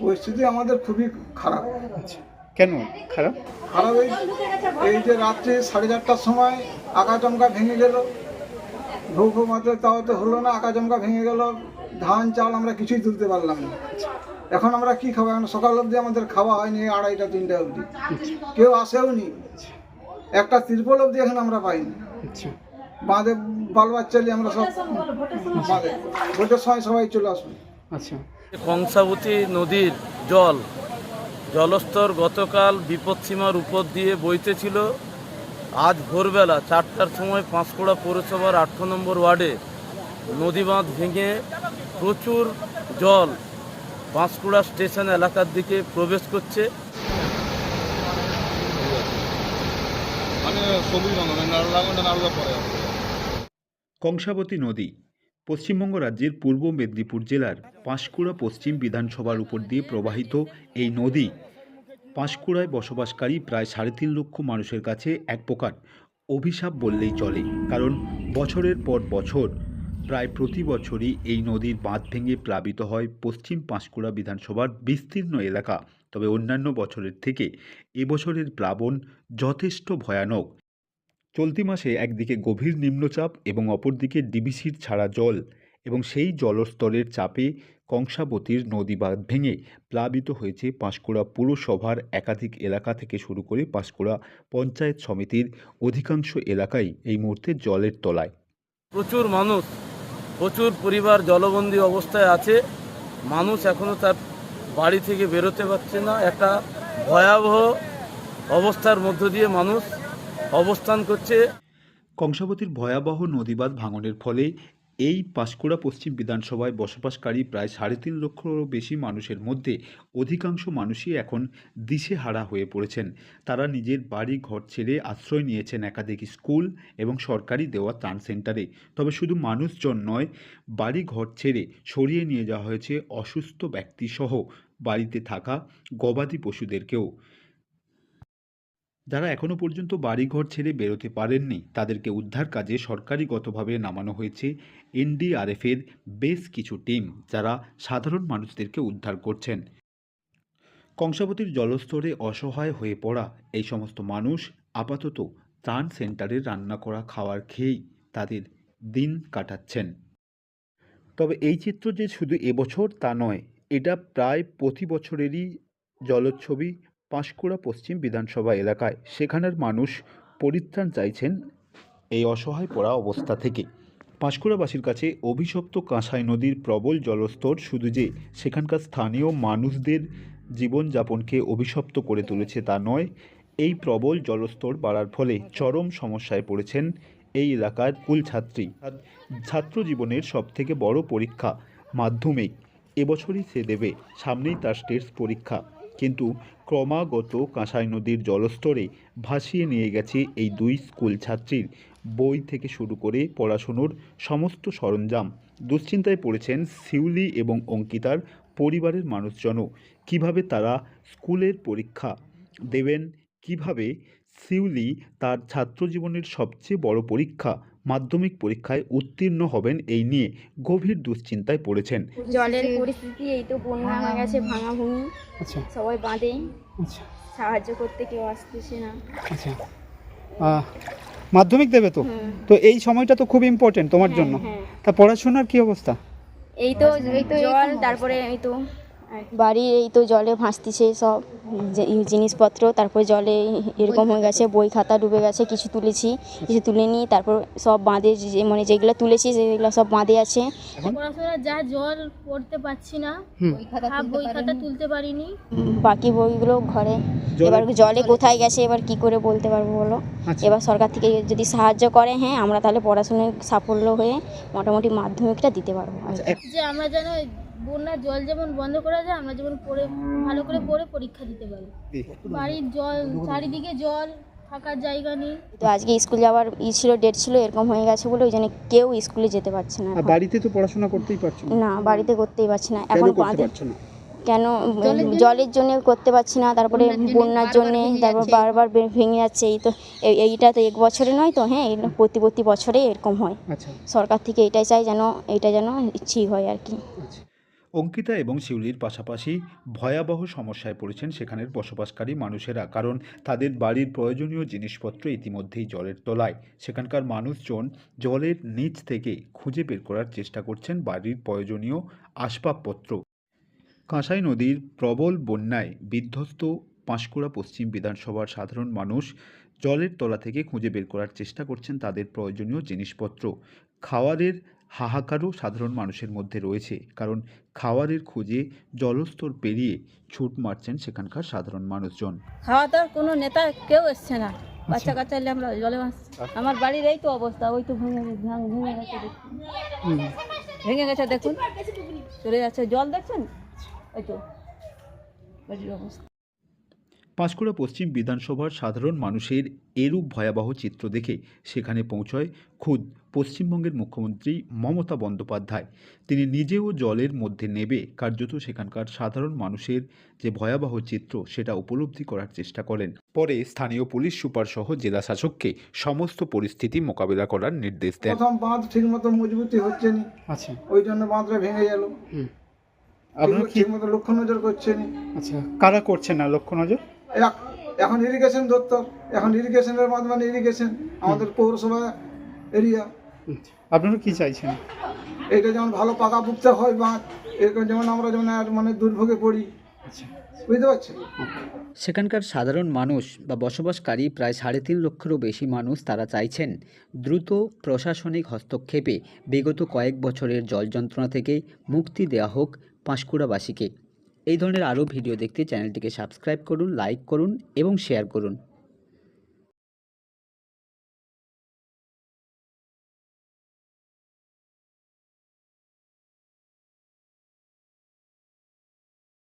পরিস্থিতি আমাদের খুবই খারাপ। কেন খারাপ? খারাপ এই এই যে রাত্রি সাড়ে চারটার সময় আকাচমকা ভেঙে গেল। ভৌ ভৌ মাত্র তাও তো হলো না আকাচমকা ভেঙে গেল। ধান চাল আমরা কিছুই তুলতে পারলাম না। এখন আমরা কি খাব? এখন সকাল অবধি আমাদের খাওয়া হয়নি আড়াইটা তিনটা অবধি। কেউ আসেও নি। একটা তিরপল অবধি এখন আমরা পাইনি। আচ্ছা। বাঁধে বাল বাচ্চা নিয়ে আমরা সব বাঁধে। ভোটের সময় সবাই চলে আসবে। আচ্ছা। কংসাবতী নদীর জল জলস্তর গতকাল বিপদসীমার উপর দিয়ে বইতেছিল আজ ভোরবেলা চারটার সময় পাঁশকুড়া পৌরসভার আট নম্বর ওয়ার্ডে নদী বাঁধ ভেঙে প্রচুর জল পাঁশকুড়া স্টেশন এলাকার দিকে প্রবেশ করছে। কংসাবতী নদী পশ্চিমবঙ্গ রাজ্যের পূর্ব মেদিনীপুর জেলার পাঁশকুড়া পশ্চিম বিধানসভার উপর দিয়ে প্রবাহিত এই নদী, পাঁশকুড়ায় বসবাসকারী প্রায় সাড়ে তিন লক্ষ মানুষের কাছে এক প্রকার অভিশাপ বললেই চলে। কারণ বছরের পর বছর প্রায় প্রতি বছরই এই নদীর বাঁধ ভেঙে প্লাবিত হয় পশ্চিম পাঁশকুড়া বিধানসভার বিস্তীর্ণ এলাকা। তবে অন্যান্য বছরের থেকে এবছরের প্লাবন যথেষ্ট ভয়ানক। চলতি মাসে একদিকে গভীর নিম্নচাপ এবং অপরদিকে ডিবিসির ছাড়া জল এবং সেই জলস্তরের চাপে কংসাবতীর নদী বাঁধ ভেঙে প্লাবিত হয়েছে পাঁশকুড়া পুরসভার একাধিক এলাকা থেকে শুরু করে পাঁশকুড়া পঞ্চায়েত সমিতির অধিকাংশ এলাকাই এই মুহূর্তে জলের তলায়। প্রচুর মানুষ, প্রচুর পরিবার জলবন্দী অবস্থায় আছে। মানুষ এখনও তার বাড়ি থেকে বেরোতে পারছে না। একটা ভয়াবহ অবস্থার মধ্য দিয়ে মানুষ অবস্থান করছে। কংসাবতীর ভয়াবহ নদীবাঁধ ভাঙনের ফলে এই পাঁশকুড়া পশ্চিম বিধানসভায় বসবাসকারী প্রায় সাড়ে তিন লক্ষেরও বেশি মানুষের মধ্যে অধিকাংশ মানুষই এখন দিশেহারা হয়ে পড়েছেন। তারা নিজের বাড়ি, ঘর ছেড়ে আশ্রয় নিয়েছেন একাধিক স্কুল এবং সরকারি দেওয়া ত্রাণ সেন্টারে। তবে শুধু মানুষজন নয়, বাড়ি, ঘর ছেড়ে সরিয়ে নিয়ে যাওয়া হয়েছে অসুস্থ ব্যক্তিসহ বাড়িতে থাকা গবাদি পশুদেরকেও। যারা এখনও পর্যন্ত বাড়িঘর ছেড়ে বেরোতে পারেননি, তাদেরকে উদ্ধার কাজে সরকারিগতভাবে নামানো হয়েছে। এনডিআরএফের বেশ কিছু টিম যারা সাধারণ মানুষদেরকে উদ্ধার করছেন। কংসাবতীর জলস্তরে অসহায় হয়ে পড়া এই সমস্ত মানুষ আপাতত ত্রাণ সেন্টারে রান্না করা খাওয়ার খেয়েই তাদের দিন কাটাচ্ছেন। তবে এই চিত্র যে শুধু এবছর তা নয়, এটা প্রায় প্রতি বছরেরই জলচ্ছবি পাঁশকুড়া পশ্চিম বিধানসভা এলাকায় সেখানের মানুষ পরিত্রাণ চাইছেন এই অসহায় পড়া অবস্থা থেকে। পাঁশকুড়াবাসীর কাছে অভিশপ্ত কাঁসাই নদীর প্রবল জলস্তর শুধু যে সেখানকার স্থানীয় মানুষদের জীবনযাপনকে অভিশপ্ত করে তুলেছে তা নয়, এই প্রবল জলস্তর বাড়ার ফলে চরম সমস্যায় পড়েছেন এই এলাকার কুল ছাত্রী। ছাত্র জীবনের সবথেকে বড় পরীক্ষা মাধ্যমিক। এবছরই সে দেবে, সামনেই তার স্টেটস পরীক্ষা। কিন্তু ক্রমাগত কাঁসাই নদীর জলস্তরে ভাসিয়ে নিয়ে গেছে এই দুই স্কুল ছাত্রীর বই থেকে শুরু করে পড়াশুনোর সমস্ত সরঞ্জাম। দুশ্চিন্তায় পড়েছেন শিউলি এবং অঙ্কিতার পরিবারের মানুষজনও। কীভাবে তারা স্কুলের পরীক্ষা দেবেন? কীভাবে শিউলি তার ছাত্র জীবনের সবচেয়ে বড় পরীক্ষা মাধ্যমিক পরীক্ষায় উত্তীর্ণ হবেন এই নিয়ে গভীর দুশ্চিন্তায় পড়েছেন। জলের পরিস্থিতি এই তো বন্যা হয়ে গেছে ভাঙা ভূমি আচ্ছা। সবাই বাঁধে। আচ্ছা। সাহায্য করতে কেউ আসতেছে না। আচ্ছা। আহ, মাধ্যমিক দেবে তো? তো এই সময়টা তো খুব ইম্পর্টেন্ট তোমার হ্যাঁ, জন্য। হ্যাঁ। তা পড়াশোনার কি অবস্থা? এই তো এই তো জল তারপরে এই তো বাড়ির এই তো জলে ভাসতিছে সব জিনিসপত্র তারপর জলে এরকম হয়ে গেছে বই খাতা ডুবে গেছে কিছু তুলেছি কিছু তুলে নিই তারপর সব বাঁধে যে- মানে যেগুলো তুলেছি সেগুলো সব বাঁধে আছে। পড়াশোনা যা জল পড়তে পারছি না বই খাতা তুলতে পারিনি। বাকি বইগুলো ঘরে। এবার জলে কোথায় গেছে এবার কি করে বলতে পারব বলো? আচ্ছা। এবার সরকার থেকে যদি সাহায্য করে হ্যাঁ আমরা তাহলে পড়াশোনায় সাফল্য হয়ে মোটামুটি মাধ্যমিকটা দিতে পারব। যে আমরা যেন বন্যার জল যেমন বন্ধ করা যায় আমরা যেমন পড়ে ভালো করে পড়ে পরীক্ষা দিতে পারি। বাড়ির জল চারিদিকে জল থাকার জায়গা নেই। তো আজকে স্কুল যাওয়ার ই ছিল ডেট ছিল এরকম হয়ে গেছে বলে ওই জন্য কেউ স্কুলে যেতে পারছে না আর বাড়িতে তো পড়াশোনা করতেই পারছ না। না বাড়িতে করতেই পারছি না। কেন এখন করতে পারছ না? কেন জলের জন্য করতে পারছি না তারপরে বন্যার জন্য তারপর বারবার ভেঙে যাচ্ছে। এই তো এই- এইটা তো এক বছরে নয় তো হ্যাঁ প্রতি প্রতি বছরে এরকম হয়। আচ্ছা। সরকার থেকে এটাই চাই যেন এইটা যেন ঠিক হয় আর কি। অঙ্কিতা এবং শিউলির পাশাপাশি ভয়াবহ সমস্যায় পড়েছেন সেখানের বসবাসকারী মানুষেরা, কারণ তাদের বাড়ির প্রয়োজনীয় জিনিসপত্র ইতিমধ্যেই জলের তলায়। সেখানকার মানুষজন জলের নিচ থেকে খুঁজে বের করার চেষ্টা করছেন বাড়ির প্রয়োজনীয় আসবাবপত্র। কাঁসাই নদীর প্রবল বন্যায় বিধ্বস্ত পাঁশকুড়া পশ্চিম বিধানসভার সাধারণ মানুষ জলের তলা থেকে খুঁজে বের করার চেষ্টা করছেন তাদের প্রয়োজনীয় জিনিসপত্র। খাওয়ারের হাহাকারও সাধারণ মানুষের মধ্যে রয়েছে কারণ খাওয়ারের খুঁজে জলস্তর পেরিয়ে ছুট মারছেন সেখানকার সাধারণ মানুষজন। খাওয়া দাওয়ার কোনো নেতা কেউ এসছে না। বাচ্চা কাচ্চা এলে আমরা জলে ভাসছি। আমার বাড়ির এই তো অবস্থা ওই তো ভেঙে ভাঙ- ভেঙে গেছে ভেঙে গেছে দেখুন। চলে যাচ্ছে জল দেখছেন? ওই তো। বাড়ির অবস্থা। পাঁশকুড়া পশ্চিম বিধানসভার সাধারণ মানুষের এরূপ ভয়াবহ চিত্র দেখে সেখানে পৌঁছয় খুদ পশ্চিমবঙ্গের মুখ্যমন্ত্রী মমতা বন্দ্যোপাধ্যায়। তিনি নিজেও জলের মধ্যে নেবে কার্যত সেখানকার সাধারণ মানুষের যে ভয়াবহ চিত্র সেটা উপলব্ধি করার চেষ্টা করেন। পরে স্থানীয় পুলিশ সুপার সহ জেলা শাসককে সমস্ত পরিস্থিতি মোকাবিলা করার নির্দেশ দেন। প্রথম বাঁধ ঠিক মতো মজবুতি হচ্ছে না আচ্ছা। ওই জন্য বাঁধটা ভেঙে গেল। হুম। আপনারা কি ঠিক মতো লক্ষ্য নজর করছে না আচ্ছা কারা করছেন না লক্ষ্য নজর এখন ইরিগেশন দপ্তর এখন ইরিগেশনের মাধ্যমে ইরিগেশন আমাদের পৌরসভা এরিয়া আপনারা কি চাইছেন? এটা যেমন ভালো পাকা পুক্তা হয় বাঁধ এরকম যেমন আমরা যেমন আর মানে দুর্ভোগে পড়ি। আচ্ছা। বুঝতে পারছেন? সেখানকার সাধারণ মানুষ বা বসবাসকারী প্রায় সাড়ে তিন লক্ষেরও বেশি মানুষ তারা চাইছেন দ্রুত প্রশাসনিক হস্তক্ষেপে বিগত কয়েক বছরের জল যন্ত্রণা থেকে মুক্তি দেওয়া হোক পাঁশকুড়াবাসীকে। এই ধরনের আরও ভিডিও দেখতে চ্যানেলটিকে সাবস্ক্রাইব করুন লাইক করুন এবং শেয়ার করুন।